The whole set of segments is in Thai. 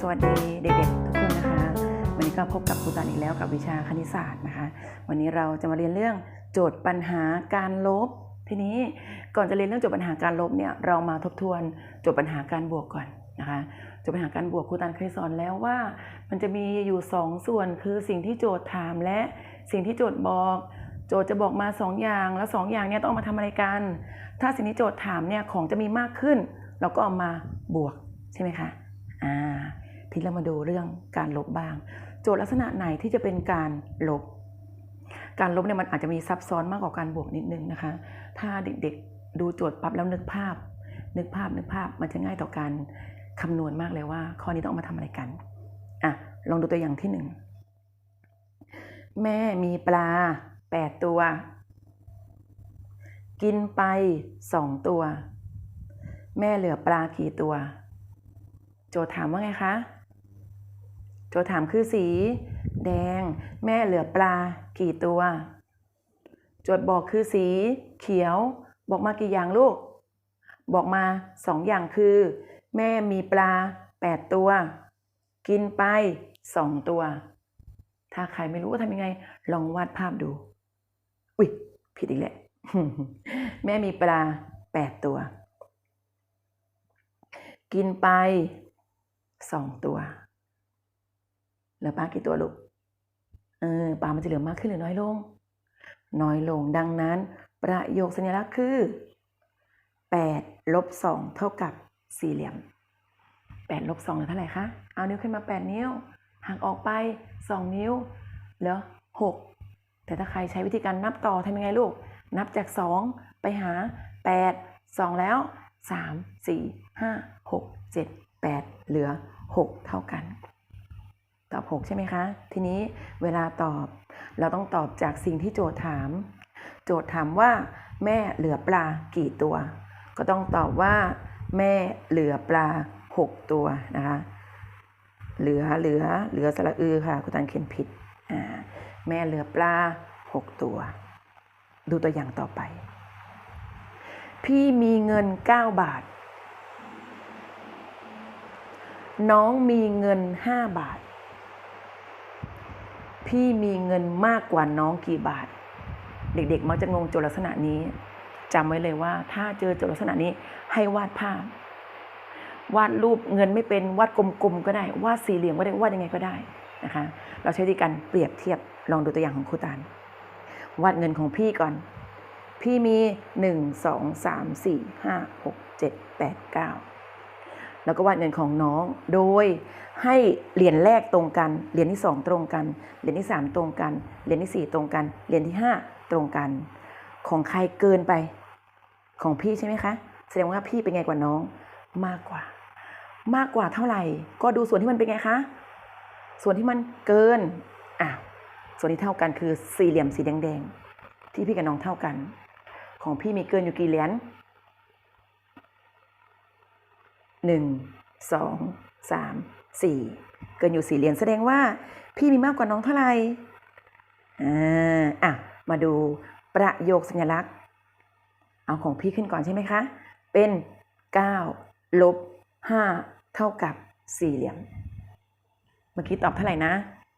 สวัสดีเด็กๆทุกคนนะคะ วันนี้ก็พบกับครูตันอีกแล้วกับวิชาคณิตศาสตร์นะคะ วันนี้เราจะมาเรียนเรื่องโจทย์ปัญหาการลบ ทีนี้ก่อนจะเรียนเรื่องโจทย์ปัญหาการลบเนี่ยเรามาทบทวนโจทย์ปัญหาการบวกก่อนนะคะโจทย์ปัญหาการบวกครูตันเคยสอนแล้วว่า มันจะมีอยู่สองส่วนคือสิ่งที่โจทย์ถามและสิ่งที่โจทย์บอก โจทย์จะบอกมาสองอย่าง แล้วสองอย่างเนี่ยต้องมาทำอะไรกัน ถ้าสิ่งที่โจทย์ถามเนี่ยของจะมีมากขึ้น เราก็เอามาบวกใช่ไหมคะ อ่าทีนี้เรามาดูเรื่องการลบบ้าง โจทย์ลักษณะไหนที่จะเป็นการลบ การลบเนี่ยมันอาจจะมีซับซ้อนมากกว่าการบวกนิดนึงนะคะ ถ้าเด็กๆดูโจทย์ปั๊บแล้วนึกภาพ นึกภาพนึกภาพมันจะง่ายต่อการคำนวณมากเลยว่า ข้อนี้ต้องมาทำอะไรกันอะลองดูตัวอย่างที่หนึ่งแม่มีปลาแปดตัว กินไปสองตัว แม่เหลือปลากี่ตัว จทย์ถามว่าไงคะ โจทย์ถามคือสี แดง แม่เหลือปลา กี่ตัว โจทย์บอกคือสี เขียว บอกมากี่อย่างลูก บอกมาสองอย่างคือ แม่มีปลาแปดตัว กินไปสองตัว ถ้าใครไม่รู้ว่าทำยังไง ลองวาดภาพดู อุ๊ย ผิดอีกแหละ แม่มีปลาแปดตัว กินไป สองตัวเหลือปลากี่ตัวลูกเออปลามันจะเหลือมากขึ้นหรือน้อยลง น้อยลงดังนั้น ประโยคสัญลักษณ์คือ8ลบ2เท่ากับสี่เหลี่ยม8ลบ2เหลือเท่าไหร่คะ เอานิ้วขึ้นมา 8 นิ้วห่างออกไป 2 นิ้วเหลือ6แต่ถ้าใครใช้วิธีการนับต่อทำยังไงลูก นับจาก 2 ไปหา 8 2 แล้ว 3 4 5 6 7 8 เหลือ 6 เท่ากัน ตอบ 6 ใช่ไหมคะ ทีนี้เวลาตอบเราต้องตอบจากสิ่งที่โจทย์ถาม โจทย์ถามว่า แม่เหลือปลากี่ตัว ก็ต้องตอบว่า แม่เหลือปลา 6 ตัวนะคะ เหลือเหลือเหลือสระอือค่ะคุณตันเขียนผิดอ่าแม่เหลือปลา 6 ตัว ดูตัวอย่างต่อไป พี่มีเงิน 9 บาท น้องมีเงิน5บาท พี่มีเงินมากกว่าน้องกี่บาท เด็กๆมักจะงงโจทย์ลักษณะนี้จำไว้เลยว่า ถ้าเจอโจทย์ลักษณะนี้ให้วาดภาพ วาดรูปเงินไม่เป็นวาดกลมๆก็ได้ วาดสี่เหลี่ยมก็ได้วาดยังไงก็ได้นะคะ เราใช้วิธีการเปรียบเทียบลองดูตัวอย่างของครูตาลวาดเงินของพี่ก่อน พี่มีหนึ่งสองสามสี่ห้าหกเจ็ดแปดเก้า แล้วก็วาดเงินของน้อง โดยให้เหรียญแรกตรงกัน เหรียญที่สองตรงกัน เหรียญที่สามตรงกัน เหรียญที่สี่ตรงกัน เหรียญที่ห้าตรงกัน ของใครเกินไป ของพี่ใช่ไหมคะ แสดงว่าพี่เป็นไงกว่าน้องมากกว่า มากกว่าเท่าไหร่ ก็ดูส่วนที่มันเป็นไงคะ ส่วนที่มันเกิน อะ ส่วนที่เท่ากันคือสี่เหลี่ยมสีแดงๆ ที่พี่กับน้องเท่ากัน ของพี่มีเกินอยู่กี่เหรียญ หนึ่งสองสามสี่เกินอยู่สี่เหรียญแสดงว่าพี่มีมากกว่าน้องเท่าไหร่อ่าอะมาดูประโยคสัญลักษณ์ เอาของพี่ขึ้นก่อนใช่ไหมคะ เป็น 9 ลบ 5 เท่ากับสี่เหลี่ยม เมื่อกี้ตอบเท่าไหร่นะ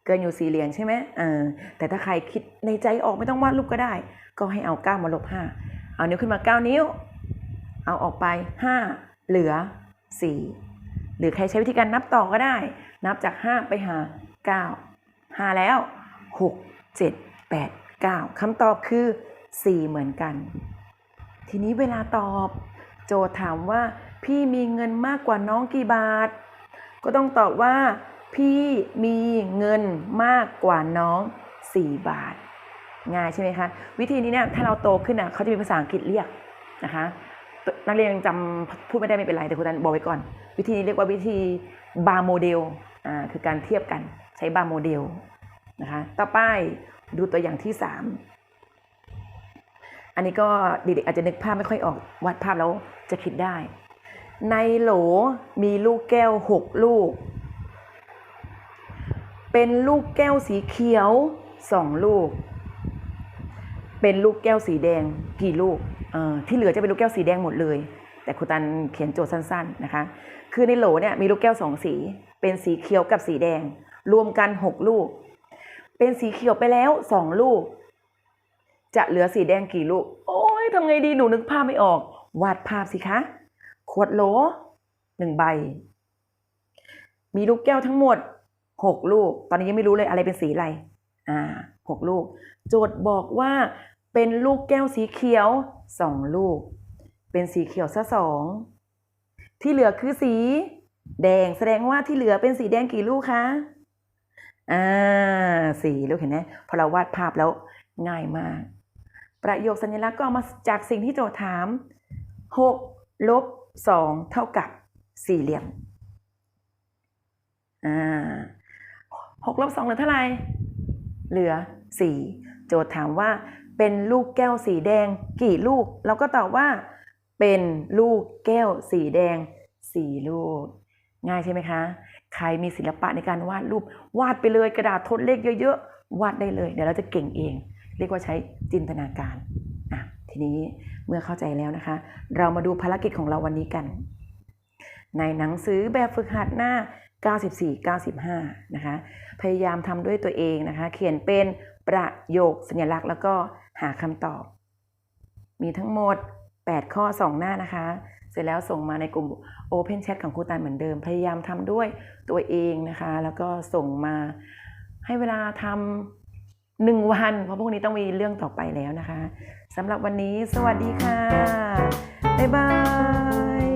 เกินอยู่สี่เหลี่ยมใช่ไหมเออแต่ถ้าใครคิดในใจออกไม่ต้องวาดรูปก็ได้ ก็ให้เอา 9 มาลบ 5 เอานิ้วขึ้นมา 9 นิ้ว เอาออกไป 5 เหลือ 4 หรือใครใช้วิธีการนับต่อก็ได้ นับจาก 5 ไปหา 9 5 แล้ว 6 7 8 9คำตอบคือ 4 เหมือนกัน ทีนี้เวลาตอบ โจทย์ถามว่า พี่มีเงินมากกว่าน้องกี่บาท ก็ต้องตอบว่า พี่มีเงินมากกว่าน้อง 4 บาทง่ายใช่ไหมคะ วิธีนี้เนี่ยถ้าเราโตขึ้นอะเขาจะมีภาษาอังกฤษเรียกนะคะ นักเรียนยังจำพูดไม่ได้ไม่เป็นไรแต่คุณตันบอกไว้ก่อน วิธีนี้เรียกว่าวิธีบาร์โมเดลอ่าคือการเทียบกันใช้บาร์โมเดลนะคะต่อไปดูตัวอย่างที่ 3 อันนี้ก็เด็กๆอาจจะนึกภาพไม่ค่อยออกวาดภาพแล้วจะคิดได้ ในโหลมีลูกแก้ว 6 ลูก เป็นลูกแก้วสีเขียว 2 ลูก เป็นลูกแก้วสีแดงกี่ลูก ที่เหลือจะเป็นลูกแก้วสีแดงหมดเลย แต่ครูตันเขียนโจทย์สั้นๆนะคะคือคือในโหลเนี่ยมีลูกแก้วสองสี เป็นสีเขียวกับสีแดง รวมกันหกลูก เป็นสีเขียวไปแล้วสองลูก จะเหลือสีแดงกี่ลูก โอ้ยทำไงดีหนูนึกภาพไม่ออก วาดภาพสิคะ ขวดโหลหนึ่งใบ มีลูกแก้วทั้งหมดหกลูก ตอนนี้ยังไม่รู้เลยอะไรเป็นสีอะไร อ่าหกลูก โจทย์บอกว่า เป็นลูกแก้วสีเขียวสองลูก เป็นสีเขียวซะสอง ที่เหลือคือสี แดงแสดงว่าที่เหลือเป็นสีแดงกี่ลูกคะ อ่าสีลูกเห็นไหมพอเราวาดภาพแล้วง่ายมาก ประโยคสัญลักษณ์ก็มาจากสิ่งที่โจทย์ถามหกลบสองเท่ากับสี่เหลี่ยม อ่าหกลบสองเหลือเท่าไหร่ เหลือสี่โจทย์ถามว่า เป็นลูกแก้วสีแดง กี่ลูก เราก็ตอบว่า เป็นลูกแก้วสีแดงสี่ลูก ง่ายใช่ไหมคะ ใครมีศิลปะในการวาดรูป วาดไปเลยกระดาษทดเลขเยอะๆ วาดได้เลย เดี๋ยวเราจะเก่งเอง เรียกว่าใช้จินตนาการอะทีนี้เมื่อเข้าใจแล้วนะคะ เรามาดูภารกิจของเราวันนี้กัน ในหนังสือแบบฝึกหัดหน้า 94-95 นะคะ พยายามทำด้วยตัวเองนะคะ เขียนเป็นประโยคสัญลักษณ์แล้วก็ หาคำตอบ มีทั้งหมด 8 ข้อ 2 หน้านะคะ เสร็จแล้วส่งมาในกลุ่ม Open Chat ของครูตานเหมือนเดิม พยายามทำด้วยตัวเองนะคะ แล้วก็ส่งมาให้เวลาทำหนึ่งวัน เพราะพวกนี้ต้องมีเรื่องต่อไปแล้วนะคะสำหรับวันนี้สวัสดีค่ะ บ๊ายบาย